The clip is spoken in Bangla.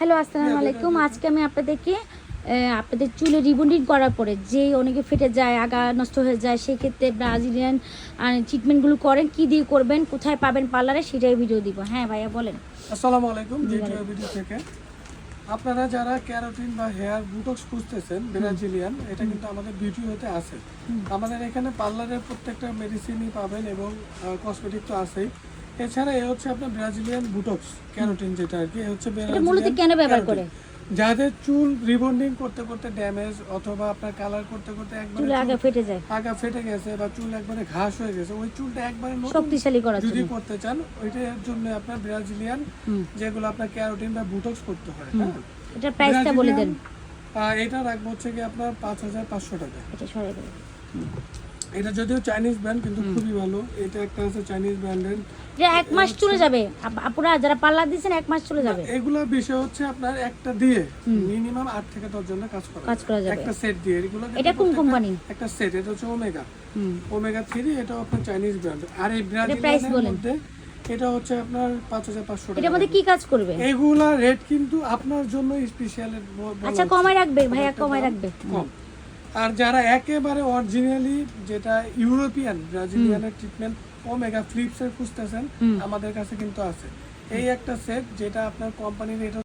হ্যালো আসসালামু আলাইকুম। আজকে আমি আপনাদেরকে আপনাদের চুলে রিবন্ডিং করার পরে যে অনেকে ফেটে যায় আগা নষ্ট হয়ে যায় সেই ক্ষেত্রে ব্রাজিলিয়ান ট্রিটমেন্টগুলো করেন কি দিয়ে করবেন কোথায় পাবেন পার্লারে সেটাই ভিডিও দিব। হ্যাঁ ভাইয়া বলেন। আসসালামু আলাইকুম ভিডিও থেকে। আপনারা যারা ক্যারোটিন বা হেয়ার বুটক্স খুঁজতেছেন ব্রাজিলিয়ান এটা কিন্তু আমাদের হতে আছে। আমাদের এখানে পার্লারের প্রত্যেকটা মেডিসিনই পাবেন এবং কসমেটিক তো আছেই। এছাড়া এ হচ্ছে আপনার ব্রাজিলিয়ান বুটক্স ক্যারোটিন যেটা আর কি হচ্ছে এটা মূলত কেন ব্যবহার করে। যাদের চুল রিবন্ডিং করতে করতে ড্যামেজ অথবা আপনার কালার করতে করতে একবারে আগে ফেটে যায়। আগা ফেটে গেছে বা চুল একবারে ঘাস হয়ে গেছে ওই চুলটা একবারে শক্তিশালী করার যদি করতে চান ওইটার জন্য আপনার ব্রাজিলিয়ান। যেগুলো আপনার ক্যারোটিন বা বুটক্স করতে হয় হ্যাঁ? এটার প্রাইসটা বলে দেন। এটা রাখব হচ্ছে কি আপনার পাঁচ হাজার পাঁচশো টাকা। এটা দেবেন এটা যদিও চাইনিজ ব্র্যান্ড কিন্তু খুবই ভালো। এটা একটা আছে চাইনিজ ব্র্যান্ডের এটা এক মাস চলে যাবে। আপনারা যারা পার্লার দিচ্ছেন এক মাস চলে যাবে। এগুলো বিষয় হচ্ছে আপনার একটা দিয়ে মিনিমাম আট থেকে দশ জনের কাজ করা কাজ করা যাবে। একটা সেট দিয়ে। এগুলো এটা কোন কোম্পানি একটা সেট এটা হচ্ছে ওমেগা হুম। ওমেগা থ্রি এটা আপনার চাইনিজ ব্র্যান্ড আর এই price ব্রাজিলিয়ানের বলেন। এটা হচ্ছে আপনার পাঁচ হাজার পাঁচশো টাকা। এটার মধ্যে কি কাজ করবে? এগুলা রেট কিন্তু আপনার জন্য স্পেশাল আচ্ছা কমায় রাখবে ভাইয়া কমায় রাখবে। কম। আর যারা একেবারে অরিজিনালি যেটা ইউরোপিয়ান ব্রাজিলিয়ানের ট্রিটমেন্ট ওমেগা ফ্লিপস এর খুঁজতেছেন। আমাদের কাছে কিন্তু আছে এই একটা সেট যেটা আপনার কোম্পানির এটা